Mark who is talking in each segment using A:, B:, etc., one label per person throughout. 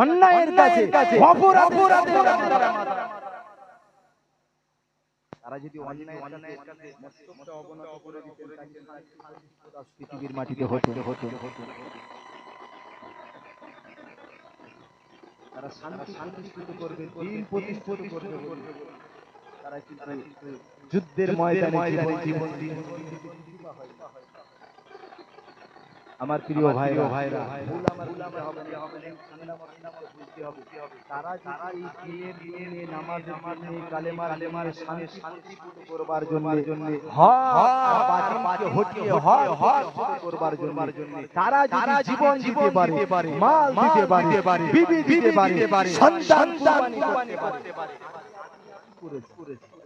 A: অন্যায়ের কাছে অপরাধের তারা যদি পৃথিবীর মাটিতে হতো। হতো হতো তারা শান্তি প্রতিষ্ঠিত করবে দিন প্রতিষ্ঠিত করবে তারা কিন্তু যুদ্ধের ময়দানে জীবন দিন আমার প্রিয় ভাই ভাইরা ভুল আমার আমার হবে আমার বুঝতে হবে তারা যারা এই দিনের দিনে নামাজ নামাজে কালেমা কালেমার শান্তি করবার জন্য জন্য হটিয়ে করবার তারা জীবন দিতে পারে মাল দিতে পারে বিবি দিতে পারে সন্তান কুরবানি করতে পারে করেছে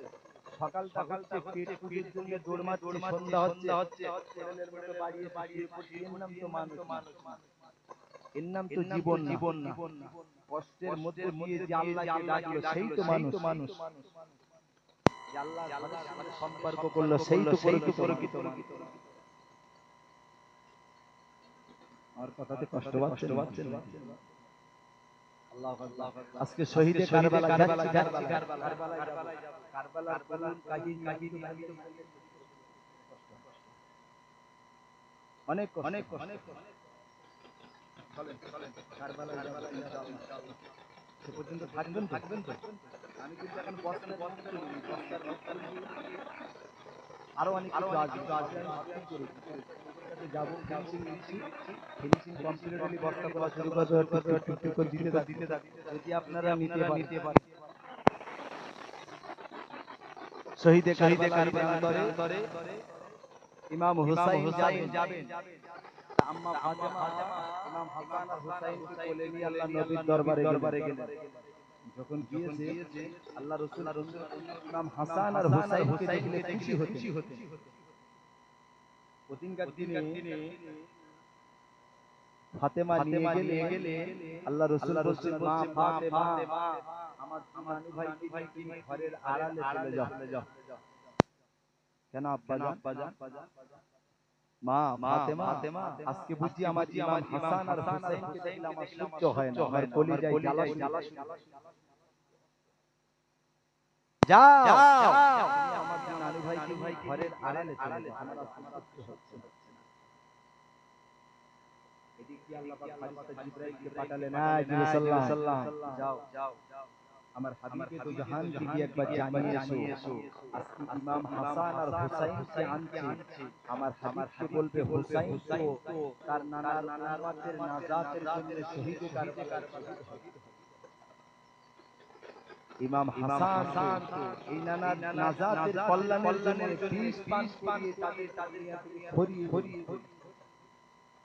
A: সকাল সকালটা পেট পুজোর জন্য দৌড়মাত সন্ধ্যা হচ্ছে হচ্ছে। বাড়িয়ে বাড়িয়ে এর নাম তো মানুষ। এর নাম তো জীবন জীবন না। কষ্টের মধ্যে দিয়ে যে আল্লাহকে ডাকলো সেই তো মানুষ। মানুষ। আল্লাহ সাথে সম্পর্ক করল সেই তো প্রকৃত আর কথাতে কষ্ট পাচ্ছেন পাচ্ছেন আজকে শহীদে কারবালা যাচ্ছি। যাচ্ছি। কারবালা কাহিনী কাহিনী অনেক অনেক অনেক চলেন চলেন। কারবালায় যাব ইনশাআল্লাহ। সে পর্যন্ত থাকবেন থাকবেন তো? আমি কিন্তু এখন আরও অনেক আরও করেছি কলকাতাতে যাব ফিনিশিং দিচ্ছি ফিনিশিং কমপ্লিট হলে বস্তা করা শুরু করবে টুক টুক করে দিতে থাক দিতে থাক যদি আপনারা নিতে নিতে পারেন। শহীদে শহীদে কারবালার ইমাম হুসাইন যাবেন। আম্মা ফাতেমা ইমাম হাসান আর হুসাইনকে কোলে নিয়ে আল্লাহ নবীর দরবারে দরবারে গেলেন। যখন গিয়েছে আল্লাহ রাসূল ইমাম হাসান আর হুসাইনকে দেখলে খুশি হতেন। ওদিনকার দিনে ফাতেমা নিয়ে গেলে আল্লাহ রাসূল বলছেন মা ফাতেমা আমার নানু ভাই কি ঘরের আড়ালে চলে যাও। কেন আব্বা জান মা ফাতেমা আজকে বুঝি আমার ইমাম হাসান আর হুসাইনকে দেখলে আমার সহ্য হয় না আমার কলিজায় জ্বালা জ্বালা যাও। আমার নানু ভাই ভাই ঘরের আড়ালে চলে যাও। আমার আর সহ্য হচ্ছে না এদিক দিয়ে আল্লাহ পাক ফারিস্তা জিবরাইলকে পাঠালেন হ্যাঁ জিবরাইল সাল্লাল্লাহু যাও যাও আমার হাবিবকে তো জাহান থেকে একবার জানিয়ে এসো আজকে ইমাম হাসান আর হুসাইনকে আনছি আমার হাবিবকে বলবে হুসাইন তো তার নানার উম্মতের নাজাতের জন্য শহীদ কারবালার ইমাম হাসান এই নানার নাজাতের কল্যাণের জন্য 20 পাঁচ করিয়ে তাদের তাদের ভরিয়ে ভরিয়ে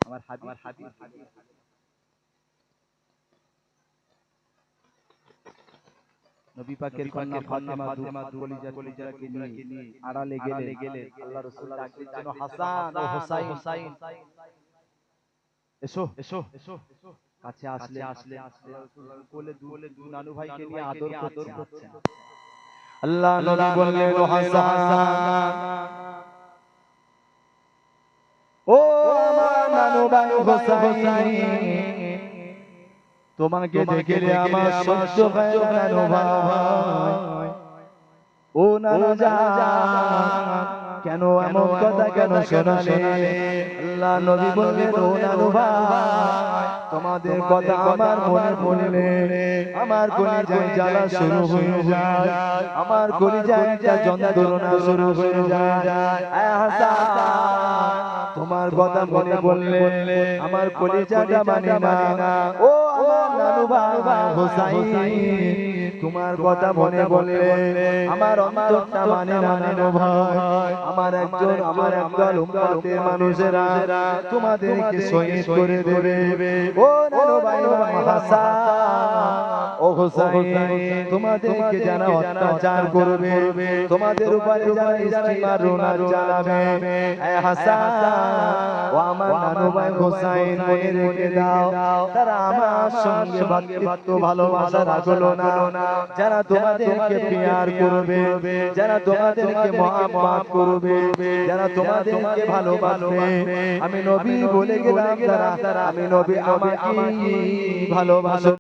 A: আমার হাবিব হাবিব হাবিব নবী পাকের কন্যা ফাতেমা কলিজা কলিজাকে নিয়ে আড়ালে গেলে গেলে আল্লাহ রাসূল ডাকলেন যেন হাসান ও হুসাইন। এসো এসো এসো। কাছে আসলে আসলে কোলে দুলে দু নানু ভাইকে নিয়ে আদর আদর করছেন। আল্লাহ নবী বললেন হাসান ও আমার নানু ভাই হুসাইন তোমাকে দেখলে আমার সহ্য হয় না ভাই। ও নানু কেন এমন কথা কেন শোনালে? আল্লাহ নবী বললেন ও নানু ভাই তোমাদের কথা আমার মনে পড়লে আমার কলিজায় জ্বালা শুরু হয়ে যায় আমার কলিজায় যন্ত্রণা শুরু হয়ে যায় হাসান তোমার কথা মনে বললে আমার কলিজাটা মানে না। ও আমার নানু বাবা হোসাইন। তোমার কথা মনে বললে আমার অন্তরটা মানে না নানু ভাই। আমার একজন, আমার একদল উম্মতের মানুষেরা তোমাদেরকে শহীদ করে দেবে। ও নানু ভাই হাসান ও
B: হোসাইন, তোমাদেরকে যারা অত্যাচার করবে, তোমাদের উপরে যারা স্টিমার রোনার চালাবে, এ হাসান, ও আমার নানু ভাই হোসাইন, মনে রেখে দাও, তারা আমার সঙ্গে ভক্তি ভালোবাসা রাখল না। যারা তোমাদেরকে পিয়ার করবে যারা তোমাদেরকে মহাব্বত করবে যারা তোমাদেরকে ভালোবাসবে। আমি নবী বলে গেলাম তারা আমি নবী আমাকে ভালোবাসো।